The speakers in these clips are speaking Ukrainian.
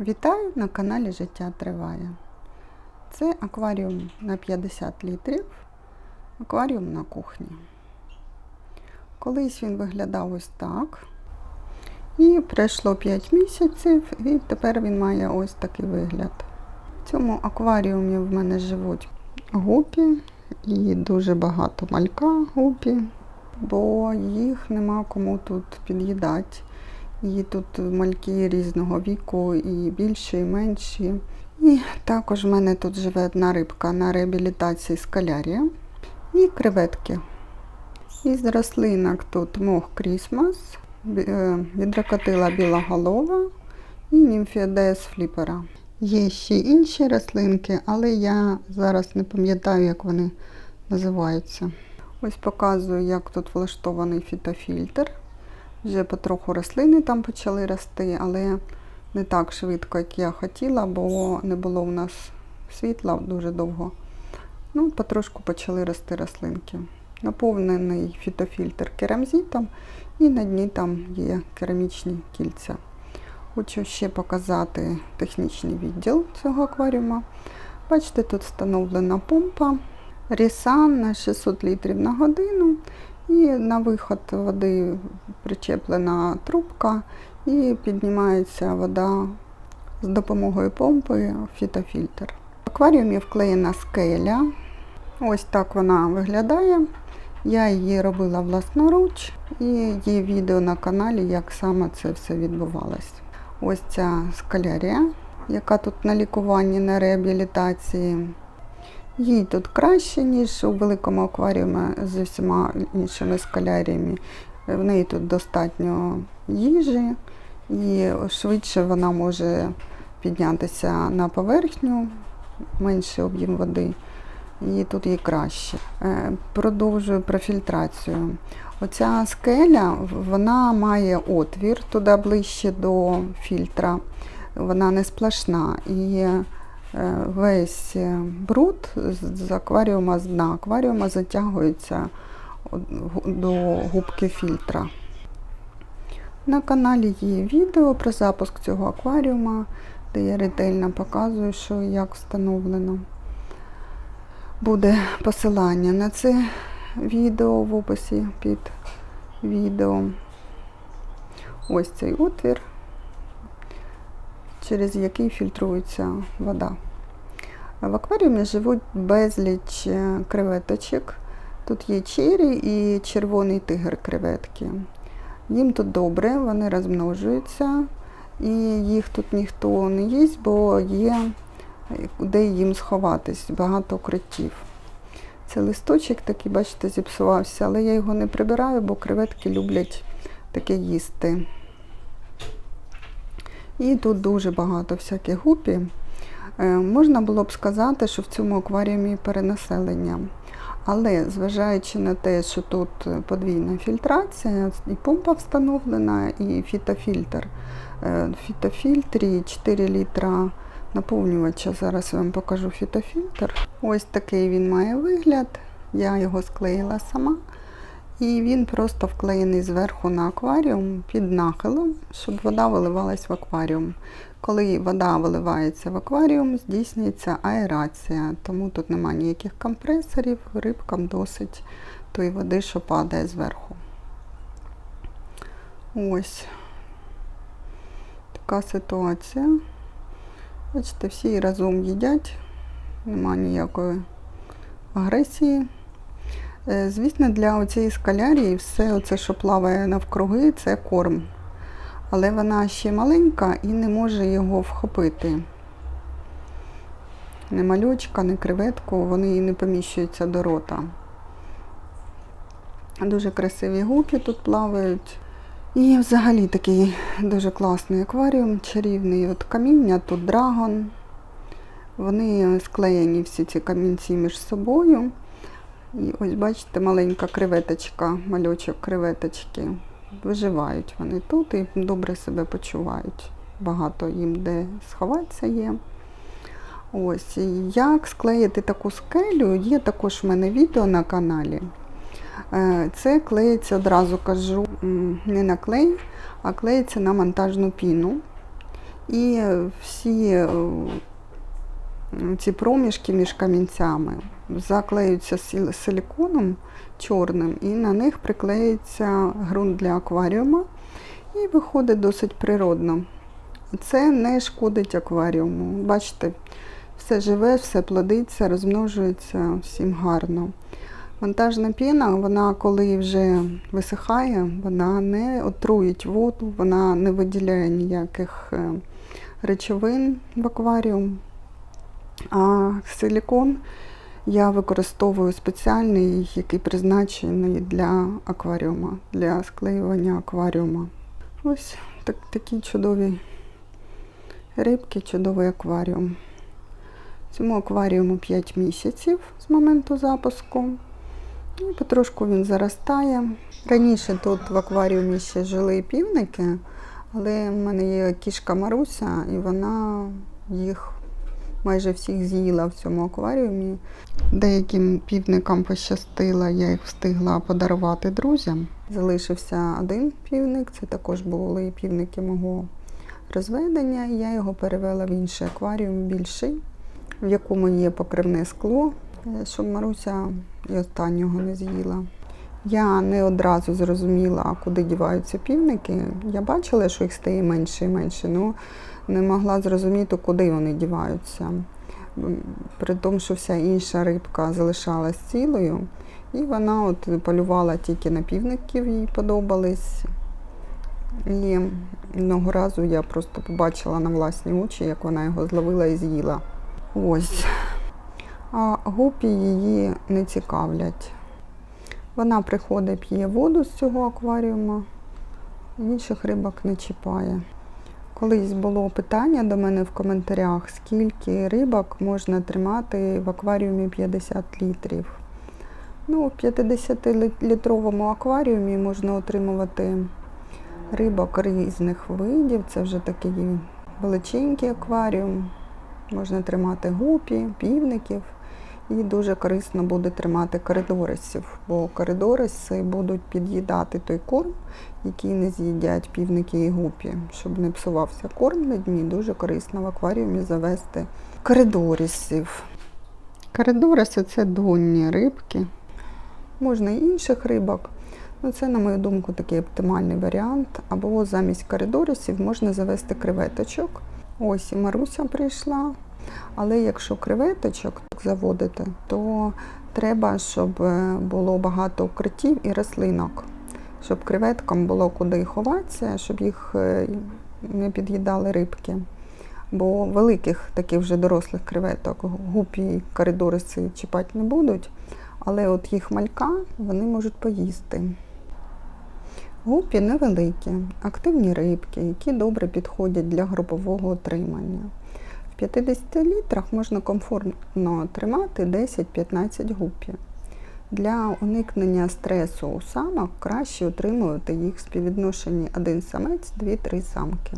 Вітаю на каналі Життя Триває. Це акваріум на 50 літрів, акваріум на кухні. Колись він виглядав ось так. І пройшло 5 місяців, і тепер він має ось такий вигляд. В цьому акваріумі в мене живуть гупі і дуже багато малька гупі, бо їх нема кому тут під'їдати. І тут мальки різного віку, і більші, і менші. І також в мене тут живе одна рибка на реабілітації скалярія і креветки. Із рослинок тут мох Крісмас, відракотила білоголова і німфіадес фліпера. Є ще інші рослинки, але я зараз не пам'ятаю, як вони називаються. Ось показую, як тут влаштований фітофільтр. Вже потроху рослини там почали рости, але не так швидко, як я хотіла, бо не було в нас світла дуже довго. Ну, потрошку почали рости рослинки. Наповнений фітофільтр керамзитом і на дні там є керамічні кільця. Хочу ще показати технічний відділ цього акваріума. Бачите, тут встановлена помпа, рісан на 600 літрів на годину. І на виход води причеплена трубка і піднімається вода з допомогою помпи в фітофільтр. В акваріумі вклеєна скеля. Ось так вона виглядає. Я її робила власноруч і є відео на каналі, як саме це все відбувалось. Ось ця скалярія, яка тут на лікуванні, на реабілітації. Їй тут краще, ніж у великому акваріумі з усіма іншими скаляріями. В неї тут достатньо їжі і швидше вона може піднятися на поверхню, менший об'єм води, і тут їй краще. Е, Продовжую про фільтрацію. Оця скеля вона має отвір туди ближче до фільтра, вона не сплошна. І весь бруд з акваріума з дна акваріума затягується до губки фільтра. На каналі є відео про запуск цього акваріума, де я ретельно показую, що як встановлено. Буде посилання на це відео в описі під відео. Ось цей отвір через який фільтрується вода. В акваріумі живуть безліч креветочок. Тут є чері і червоний тигр креветки. Їм тут добре, вони розмножуються, і їх тут ніхто не їсть, бо є де їм сховатись, багато укриттів. Це листочок такий, бачите, зіпсувався, але я його не прибираю, бо креветки люблять таке їсти. І тут дуже багато всяких гупі. Е, можна було б сказати, що в цьому акваріумі перенаселення. Але зважаючи на те, що тут подвійна фільтрація, і помпа встановлена, і фітофільтр. Е, в фітофільтрі 4 літра наповнювача. Зараз я вам покажу фітофільтр. Ось такий він має вигляд. Я його склеїла сама. І він просто вклеєний зверху на акваріум під нахилом, щоб вода виливалась в акваріум. Коли вода виливається в акваріум, здійснюється аерація, тому тут немає ніяких компресорів, рибкам досить тої води, що падає зверху. Ось така ситуація. Бачите, всі разом їдять, немає ніякої агресії. Е, звісно, для цієї скалярії все, оце, що плаває навкруги, це корм. Але вона ще маленька і не може його вхопити. Не малючка, не креветку, вони не поміщуються до рота. Дуже красиві гуки тут плавають. І взагалі такий дуже класний акваріум, чарівний От каміння, тут драгон. Вони склеєні всі ці камінці між собою. І ось, бачите, маленька креветочка, мальочок креветочки. Виживають вони тут і добре себе почувають. Багато їм де сховатися є. Ось, Як склеїти таку скелю, є також в мене відео на каналі. Е, це клеїться, одразу кажу, не на клей, а клеїться на монтажну піну. І всі е, ці проміжки між камінцями заклеюються сил- силіконом чорним, і на них приклеїться ґрунт для акваріума, і виходить досить природно. Це не шкодить акваріуму. Бачите, все живе, все плодиться, розмножується всім гарно. Монтажна піна, вона коли вже висихає, вона не отруїть воду, вона не виділяє ніяких е, речовин в акваріум. А силікон я використовую спеціальний, який призначений для акваріума, для склеювання акваріума. Ось так, такі чудові рибки, чудовий акваріум. Цьому акваріуму 5 місяців з моменту запуску. І потрошку він заростає. Раніше тут в акваріумі ще жили півники, але в мене є кішка Маруся, і вона їх майже всіх з'їла в цьому акваріумі. Деяким півникам пощастило, я їх встигла подарувати друзям. Залишився один півник, це також були півники мого розведення. Я його перевела в інший акваріум більший, в якому є покривне скло, щоб Маруся і останнього не з'їла. Я не одразу зрозуміла, куди діваються півники. Я бачила, що їх стає менше і менше, але не могла зрозуміти, куди вони діваються. При тому, що вся інша рибка залишалась цілою, і вона от полювала тільки на півників, їй подобались. І одного разу я просто побачила на власні очі, як вона його зловила і з'їла. Ось. А гупі її не цікавлять. Вона приходить, п'є воду з цього акваріуму, інших рибок не чіпає. Колись було питання до мене в коментарях, скільки рибок можна тримати в акваріумі 50 літрів. Ну, в 50-літровому акваріумі можна отримувати рибок різних видів. Це вже такий величенький акваріум. Можна тримати гупі, півників. І дуже корисно буде тримати коридорисів, бо коридориси будуть під'їдати той корм, який не з'їдять півники і гупі. Щоб не псувався корм на дні, дуже корисно в акваріумі завести коридорисів. Коридориси це донні рибки. Можна і інших рибок. Ну, це, на мою думку, такий оптимальний варіант. Або замість коридорисів можна завести креветочок. Ось і Маруся прийшла. Але якщо креветочок заводити, то треба, щоб е, було багато укриттів і рослинок, щоб креветкам було куди ховатися, щоб їх е, не під'їдали рибки. Бо великих таких вже дорослих креветок гупі і коридориси чіпати не будуть, але от їх малька вони можуть поїсти. Гупі невеликі, активні рибки, які добре підходять для групового отримання. В 50 літрах можна комфортно тримати 10-15 гупі. Для уникнення стресу у самок краще утримувати їх в співвідношенні один самець, 2-3 самки.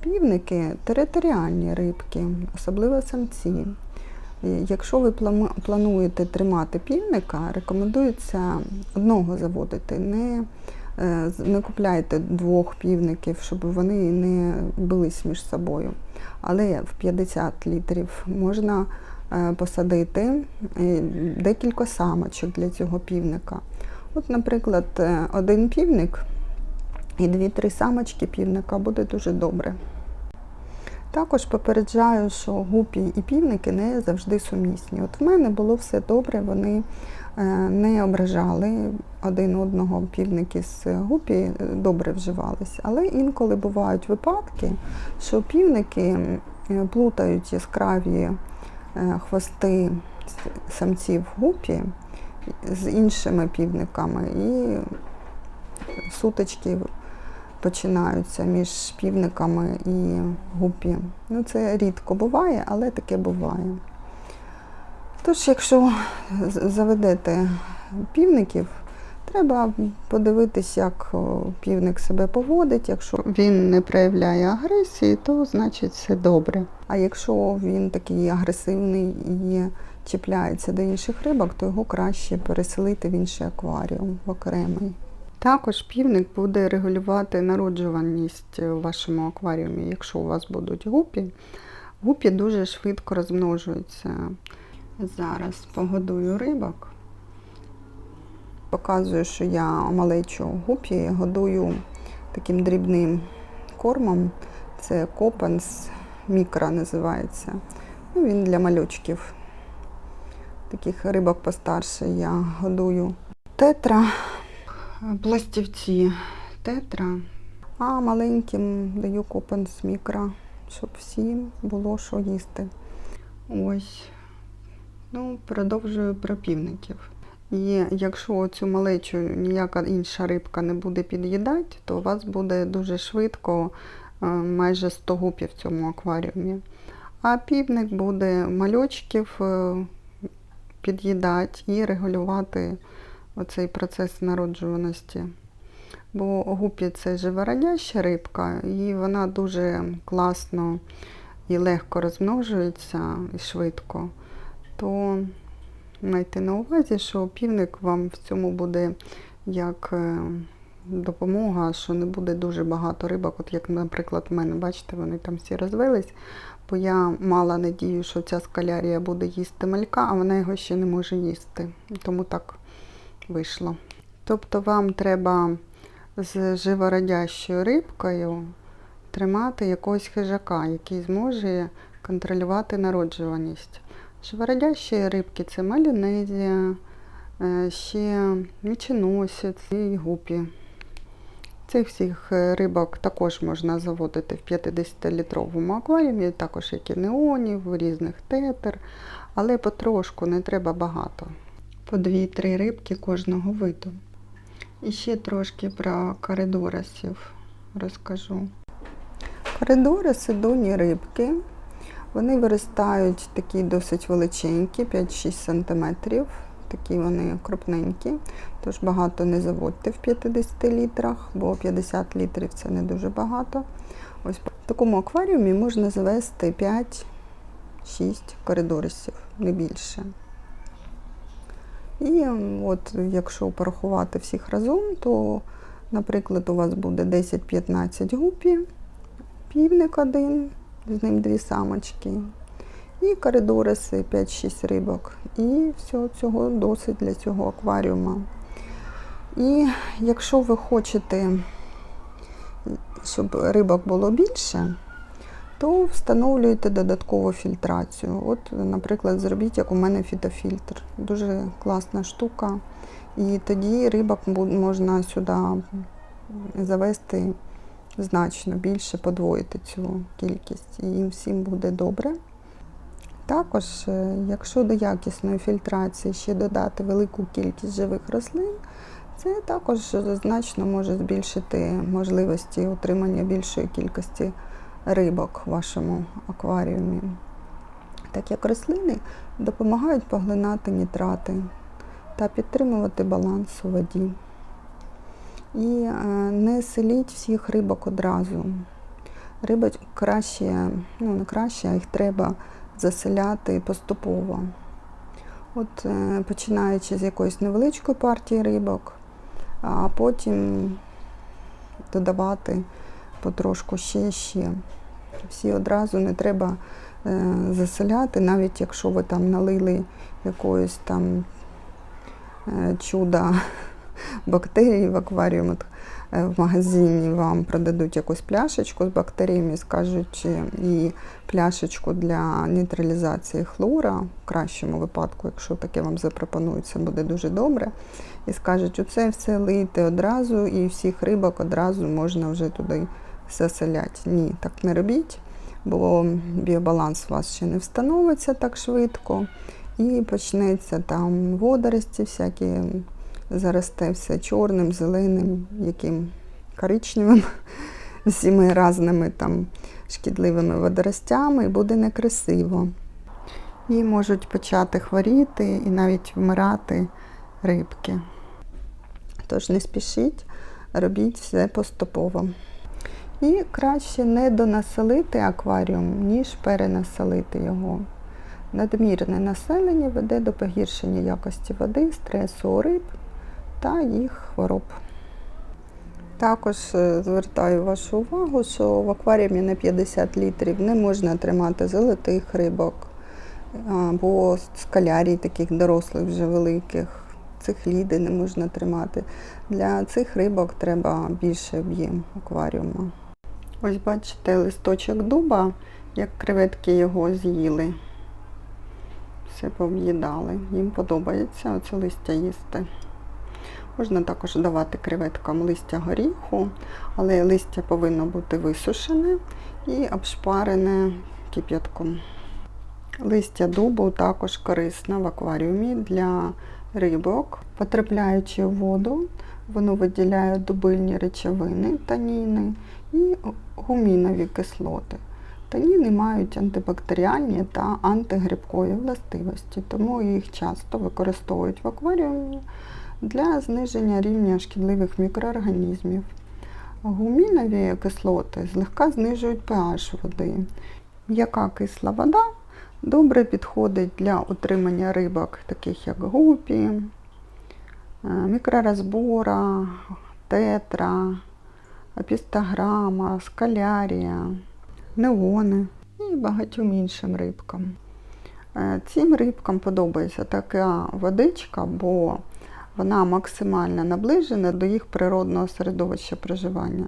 Півники територіальні рибки, особливо самці. Якщо ви плануєте тримати півника, рекомендується одного заводити. Не, не купляйте двох півників, щоб вони не бились між собою. Але в 50 літрів можна е, посадити е, декілька самочок для цього півника. От, наприклад, е, один півник і дві-три самочки півника буде дуже добре. Також попереджаю, що гупі і півники не завжди сумісні. От в мене було все добре, вони е, не ображали один одного, півники з гупі е, добре вживалися. Але інколи бувають випадки, що півники е, плутають яскраві хвости самців гупі з іншими півниками і сутички починаються між півниками і гупі. Ну, це рідко буває, але таке буває. Тож, якщо заведете півників, треба подивитись, як півник себе поводить. Якщо він не проявляє агресії, то значить все добре. А якщо він такий агресивний і чіпляється до інших рибок, то його краще переселити в інший акваріум, в окремий. Також півник буде регулювати народжуваність у вашому акваріумі. Якщо у вас будуть гупі, гупі дуже швидко розмножуються. Зараз погодую рибок. Показую, що я малечу гупі годую таким дрібним кормом. Це копанс мікро називається. Ну, він для малючків. Таких рибок постарше я годую. Тетра, пластівці тетра, а маленьким даю копанс мікро, щоб всім було що їсти. Ось. Ну, продовжую про півників. І якщо цю малечу ніяка інша рибка не буде під'їдати, то у вас буде дуже швидко е, майже 100 гупів в цьому акваріумі. А півник буде мальочків е, під'їдати і регулювати оцей процес народжуваності. Бо гупі це живородяща рибка, і вона дуже класно і легко розмножується і швидко. То майте на увазі, що півник вам в цьому буде як е, допомога, що не буде дуже багато рибок. От як, наприклад, у мене, бачите, вони там всі розвились, бо я мала надію, що ця скалярія буде їсти малька, а вона його ще не може їсти. Тому так вийшло. Тобто вам треба з живородящою рибкою тримати якогось хижака, який зможе контролювати народжуваність. Живородящі рибки це малінезія, е, ще міченосець і гупі. Цих всіх рибок також можна заводити в 50-літровому акваріумі, також як і неонів, різних тетер, але потрошку не треба багато. По 2-3 рибки кожного виду. І ще трошки про коридорисів розкажу. Коридориси доні рибки. Вони виростають такі досить величенькі, 5-6 см. Такі вони крупненькі, тож багато не заводьте в 50 літрах, бо 50 літрів це не дуже багато. Ось в такому акваріумі можна завести 5-6 коридорисів, не більше. І от якщо порахувати всіх разом, то, наприклад, у вас буде 10-15 гупі, півник один, з ним дві самочки, і коридориси 5-6 рибок. І все цього досить для цього акваріума. І якщо ви хочете, щоб рибок було більше, то встановлюєте додаткову фільтрацію. От, наприклад, зробіть, як у мене фітофільтр. Дуже класна штука. І тоді рибок можна сюди завести значно більше, подвоїти цю кількість. І їм всім буде добре. Також, е, якщо до якісної фільтрації ще додати велику кількість живих рослин, це також значно може збільшити можливості утримання більшої кількості рибок в вашому акваріумі. Так як рослини допомагають поглинати нітрати та підтримувати баланс у воді. І е, не селіть всіх рибок одразу. Рибок краще, ну не краще, а їх треба заселяти поступово. От е, починаючи з якоїсь невеличкої партії рибок, а потім додавати потрошку ще ще. Всі одразу не треба е, заселяти, навіть якщо ви там налили якоїсь там е, чуда бактерій в акваріум. Е, в магазині вам продадуть якусь пляшечку з бактеріями, скажуть і пляшечку для нейтралізації хлора, в кращому випадку, якщо таке вам запропонують, це буде дуже добре. І скажуть, оце все лийте одразу, і всіх рибок одразу можна вже туди заселяти. Ні, так не робіть, бо біобаланс у вас ще не встановиться так швидко. І почнеться там водорості, всякі заросте все чорним, зеленим, яким коричневим, всіми різними там шкідливими водоростями, і буде некрасиво. І можуть почати хворіти і навіть вмирати рибки. Тож не спішіть, робіть все поступово. І краще не донаселити акваріум, ніж перенаселити його. Надмірне населення веде до погіршення якості води, стресу риб та їх хвороб. Також е, звертаю вашу увагу, що в акваріумі на 50 літрів не можна тримати золотих рибок або скалярій, таких дорослих вже великих. Цих ліди не можна тримати. Для цих рибок треба більше об'єм акваріуму. Ось бачите листочок дуба, як креветки його з'їли. Все пооб'їдали. Їм подобається оце листя їсти. Можна також давати креветкам листя горіху, але листя повинно бути висушене і обшпарене кип'ятком. Листя дубу також корисне в акваріумі для рибок. Потрапляючи в воду, воно виділяє дубильні речовини, таніни і гумінові кислоти. Таніни мають антибактеріальні та антигрибкові властивості, тому їх часто використовують в акваріумі для зниження рівня шкідливих мікроорганізмів. Гумінові кислоти злегка знижують pH води. М'яка кисла вода добре підходить для утримання рибок, таких як гупі, е, мікророзбора, тетра, апістаграма, скалярія, неони і багатьом іншим рибкам. Е, Цим рибкам подобається така водичка, бо вона максимально наближена до їх природного середовища проживання.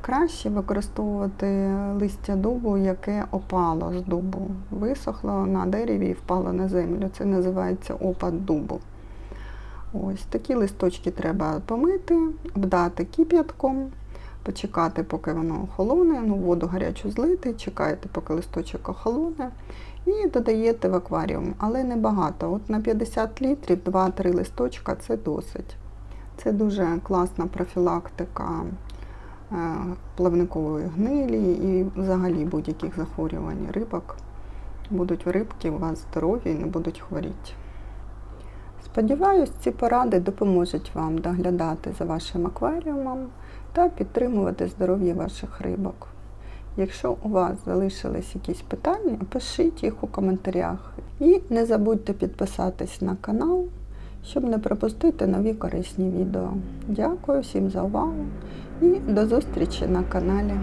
Краще використовувати листя дубу, яке опало з дубу. Висохло на дереві і впало на землю. Це називається опад дубу. Ось такі листочки треба помити, обдати кип'ятком, почекати, поки воно охолоне, ну, воду гарячу злити, чекаєте, поки листочок охолоне, і додаєте в акваріум, але не багато. От на 50 літрів 2-3 листочка це досить. Це дуже класна профілактика е, плавникової гнилі і взагалі будь-яких захворювань рибок. Будуть рибки у вас здорові і не будуть хворіти. Сподіваюсь, ці поради допоможуть вам доглядати за вашим акваріумом та підтримувати здоров'я ваших рибок. Якщо у вас залишились якісь питання, пишіть їх у коментарях. І не забудьте підписатись на канал, щоб не пропустити нові корисні відео. Дякую всім за увагу і до зустрічі на каналі.